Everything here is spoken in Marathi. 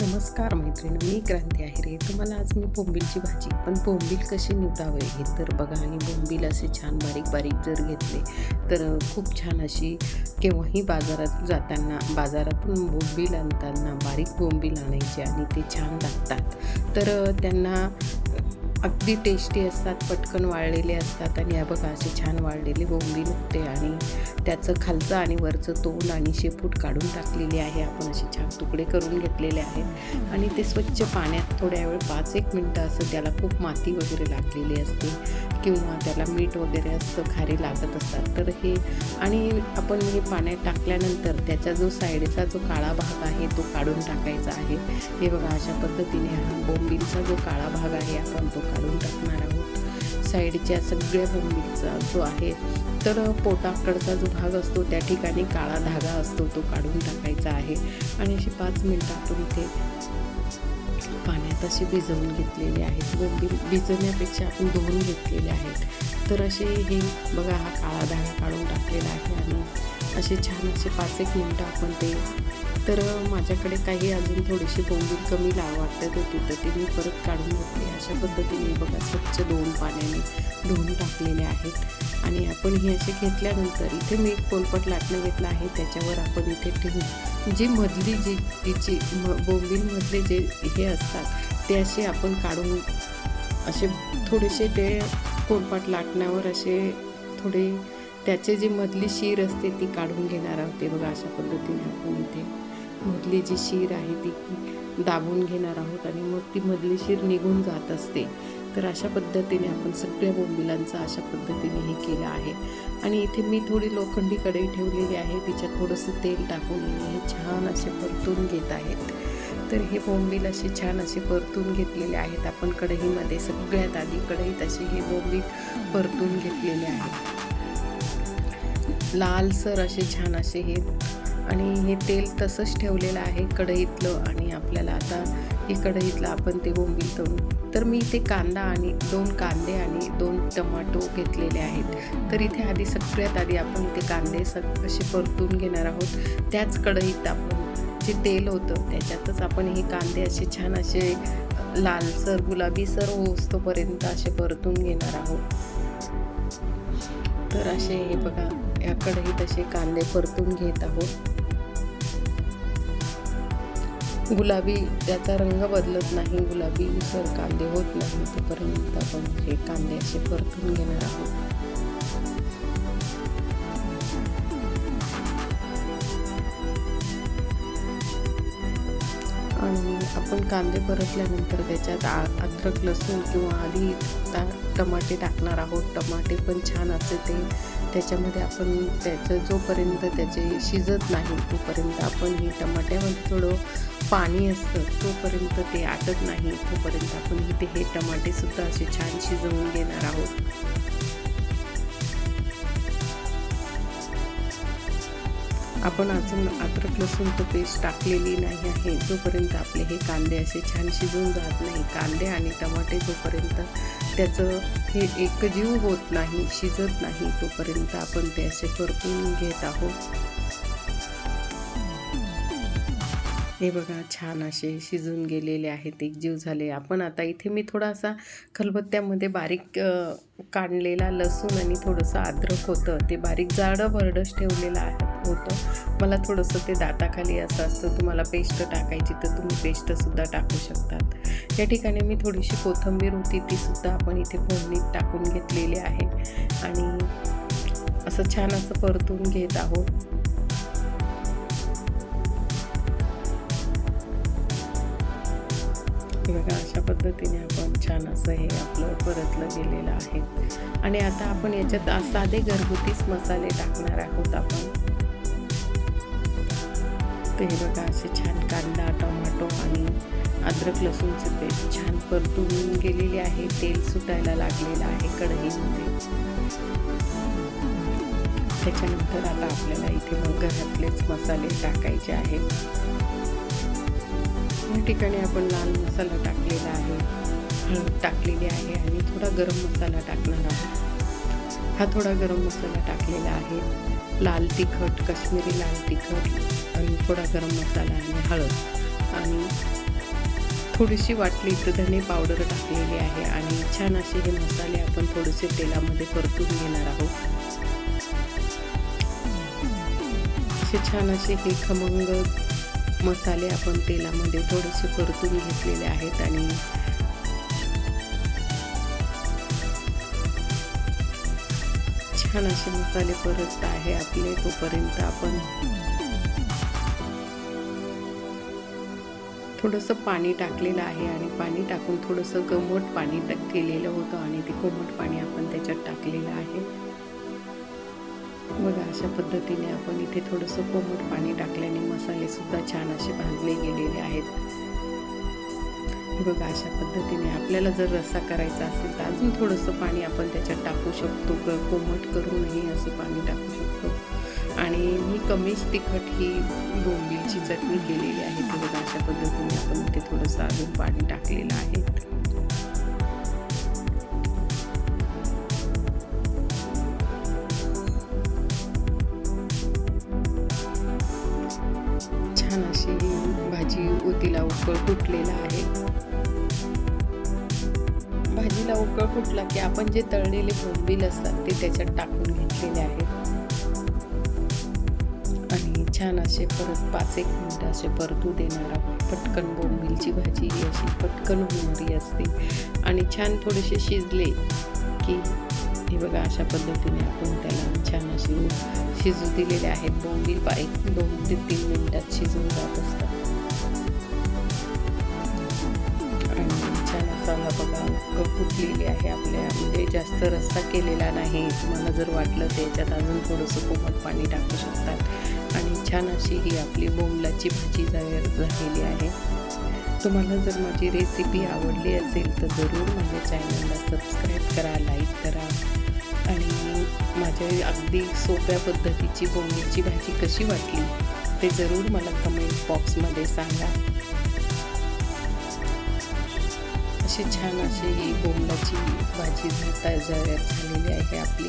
नमस्कार मैत्रिणी मी क्रांती आहे तुम्हाला आज मी बोंबीलची भाजी पण बोंबील कशी निवडावे हे तर बघा आणि बोंबील असे छान बारीक बारीक जर घेतले तर खूप छान अशी केव्हाही बाजारात जाताना बाजारातून बोंबील आणताना बारीक बोंबील आणायचे आणि ते छान लागतात. तर त्यांना अगदी टेस्टी असतात पटकन वाळलेले असतात आणि हा बघा असे छान वाळलेले बोंबी होते आणि त्याचं खालचं आणि वरचं तोंड आणि शेपूट काढून टाकलेली आहे. आपण असे छान तुकडे करून घेतलेले आहेत आणि ते स्वच्छ पाण्यात थोड्या वेळ पाच एक मिनटं असं त्याला खूप माती वगैरे लागलेली असते किंवा त्याला मीठ वगैरे असतं खारी लागत असतात. तर हे आणि आपण हे पाण्यात टाकल्यानंतर त्याचा जो साईडचा जो काळा भाग आहे तो काढून टाकायचा आहे. हे बघा अशा पद्धतीने हा बोंबीलचा जो काळा भाग आहे आपण तो काढून टाकणार आहोत. साईडच्या सगळ्या बंबीचा जो आहे तर पोटाकडचा जो भाग असतो त्या ठिकाणी काळा धागा असतो तो काढून टाकायचा आहे. आणि अशी पाच मिनटं आपण इथे पाण्यात असे भिजवून घेतलेले आहेत. बंबी भिजवण्यापेक्षा आपण धुवून घेतलेले आहेत. तर असे हे बघा हा काळा धागा काढून टाकलेला आहे. आणि असे छान असे पाच एक मिनटं आपण ते तर माझ्याकडे काही अजून थोडीशी बोंबील कमी लाव वाटत होती तर ती मी परत काढून घेतली अशा पद्धतीने बघा स्वच्छ दोन पाण्याने धुवून टाकलेले आहेत. आणि आपण हे असे घेतल्यानंतर इथे मी एक पोलपट लाटणं घेतलं आहे. त्याच्यावर आपण इथे ठेवून जी मधली जी तिची म बोंबीलमधले जे हे असतात ते असे आपण काढून असे थोडेसे ते पोलपाट लाटण्यावर असे थोडे त्याचे जी मधली शीर असते ती काढून घेणार आहोत. ते बघा अशा पद्धतीने आपण इथे मधली जी शीर आहे ती दाबून घेणार आहोत आणि मग ती मधली शीर निघून जात असते. तर अशा पद्धतीने आपण सगळ्या बोंबिलांचं अशा पद्धतीने हे केलं आहे. आणि इथे मी थोडी लोखंडी कढई ठेवलेली आहे. तिच्यात थोडंसं तेल टाकून हे छान असे परतून घेत आहेत. तर हे बोंबील असे छान असे परतून घेतलेले आहेत. आपण कढईमध्ये सगळ्यात आधी कढईत असे हे बोंबील परतून घेतलेले आहेत लालसर असे छान असे हे आणि हे तेल तसंच ठेवलेलं आहे कढईतलं आणि आपल्याला आता हे कढईतलं आपण ते बोंबील तळून. तर मी इथे कांदा आणि दोन कांदे आणि दोन टमाटो घेतलेले आहेत. तर इथे आधी सगळ्यात आधी आपण इथे कांदे सग असे परतून घेणार आहोत. त्याच कढईत आपण जे तेल होतं त्याच्यातच आपण हे कांदे असे छान असे लालसर गुलाबीसर होतोपर्यंत असे परतून घेणार आहोत. तर असे हे बघा या कढईत असे कांदे परतून घेत आहोत. गुलाबी त्याचा रंग बदलत नाही गुलाबी सर कांदे होत नाही तोपर्यंत आपण हे कांदे असे परतून घेणार आहोत. आणि आपण कांदे परतल्यानंतर त्याच्यात अद्रक लसूण किंवा आधी टमाटे टाकणार आहोत. टमाटे पण छान असे ते त्याच्यामध्ये आपण त्याचं जोपर्यंत त्याचे शिजत नाही तोपर्यंत आपण हे टमाट्यामध्ये थोडं पाणी असतं तोपर्यंत ते आटत नाही. तोपर्यंत आपण इथे हे टमाटेसुद्धा असे छान शिजवून घेणार आहोत. आपण अजून अद्रक लसूणचं पेस्ट टाकलेली नाही आहे. जोपर्यंत आपले हे कांदे असे छान शिजून जात नाही कांदे आणि टमाटे जोपर्यंत त्याचं हे एकजीव होत नाही शिजत नाही तोपर्यंत आपण ते असे परतून घेत आहोत. हे बघा छान असे शिजून गेलेले आहेत एकजीव झाले. आपण आता इथे मी थोडासा खलबत्त्यामध्ये बारीक काढलेला लसूण आणि थोडंसं अद्रक होतं. ते बारीक जाडं भरडस ठेवलेलं आहे होतं. मला थोडंसं ते दाताखाली असं असतं तुम्हाला पेस्ट टाकायची तर तुम्ही पेस्टसुद्धा टाकू शकतात. या ठिकाणी मी थोडीशी कोथिंबीर होती तीसुद्धा आपण इथे फोडणीत टाकून घेतलेली आहे. आणि असं छान असं परतून घेत आहोत. बघा अशा पद्धतीने आपण छान असं हे आपलं परतलं गेलेलं आहे. आणि आता आपण याच्यात साधे घरगुतीच मसाले टाकणार आहोत आपण. ते हे बघा असे छान कांदा टोमॅटो आणि अद्रक लसूणचे पेस्ट छान परतून गेलेले आहे. तेल सुटायला लागलेलं आहे कढईमध्ये. त्याच्यानंतर आता आपल्याला इथे मग घरातलेच मसाले टाकायचे आहेत. या ठिकाणी आपण लाल मसाला टाकलेला आहे हळद टाकलेली आहे आणि थोडा गरम मसाला टाकणार आहोत. हा थोडा गरम मसाला टाकलेला आहे. लाल तिखट काश्मीरी लाल तिखट आणि थोडा गरम मसाला आणि हळद. आणि थोडीशी वाटली तर धने पावडर टाकलेली आहे आणि छान असे हे मसाले आपण थोडेसे तेलामध्ये परतून घेणार आहोत. असे छान असे हे खमंग मसाले आपण तेलामध्ये थोडेसे परतून घेतलेले आहेत आणि छान असे मसाले परत आहे आपले तोपर्यंत आपण थोडंसं पाणी टाकलेलं आहे आणि पाणी टाकून थोडंसं गमट पाणी केलेलं होतं आणि ते कोमट पाणी आपण त्याच्यात टाकलेलं आहे. अशा पद्धतीने आपण इथे थोडंसं कोमट पाणी टाकल्याने मसालेसुद्धा छान असे भाजले गेलेले आहेत. बघा अशा पद्धतीने आपल्याला जर रस्सा करायचा असेल तर अजून थोडंसं पाणी आपण त्याच्यात टाकू शकतो. क- कोमट करूनही असं पाणी टाकू शकतो. आणि मी कमीच तिखट ही बोंबीलची चटणी केलेली आहे. ते बघा अशा पद्धतीने आपण इथे थोडंसं अजून पाणी टाकलेलं आहे. उकळ फुटलेला आहे. भाजीला उकळ फुटला की आपण जे तळलेले बोंबील असतात ते त्याच्यात टाकून घेतलेले आहेत. आणि छान असे परत पाच एक मिनटं असे परतू देणार आहोत. पटकन बोंबीलची भाजी ही अशी पटकन होणारी असते. आणि छान थोडेसे शिजले की हे बघा अशा पद्धतीने आपण त्याला छान अशी शिजू दिलेले आहेत. बोंबील बा एक दोन ते तीन मिनटात शिजून जात असतात. बघा उकळ फुटलेली आहे आपल्या. म्हणजे जास्त रस्ता केलेला नाही. तुम्हाला जर वाटलं तर याच्यात अजून थोडंसं कोमट पाणी टाकू शकतात. आणि छान अशी ही आपली बोंबलाची भाजी तयार झालेली आहे. तुम्हाला जर माझी रेसिपी आवडली असेल तर जरूर माझ्या चॅनलला सबस्क्राईब करा लाईक करा. आणि माझ्या अगदी सोप्या पद्धतीची बोंबलीची भाजी कशी वाटली ते जरूर मला कमेंट बॉक्समध्ये सांगा. अशी छान अशी ही बोंबलाची भाजी तयार झालेली आहे आपली.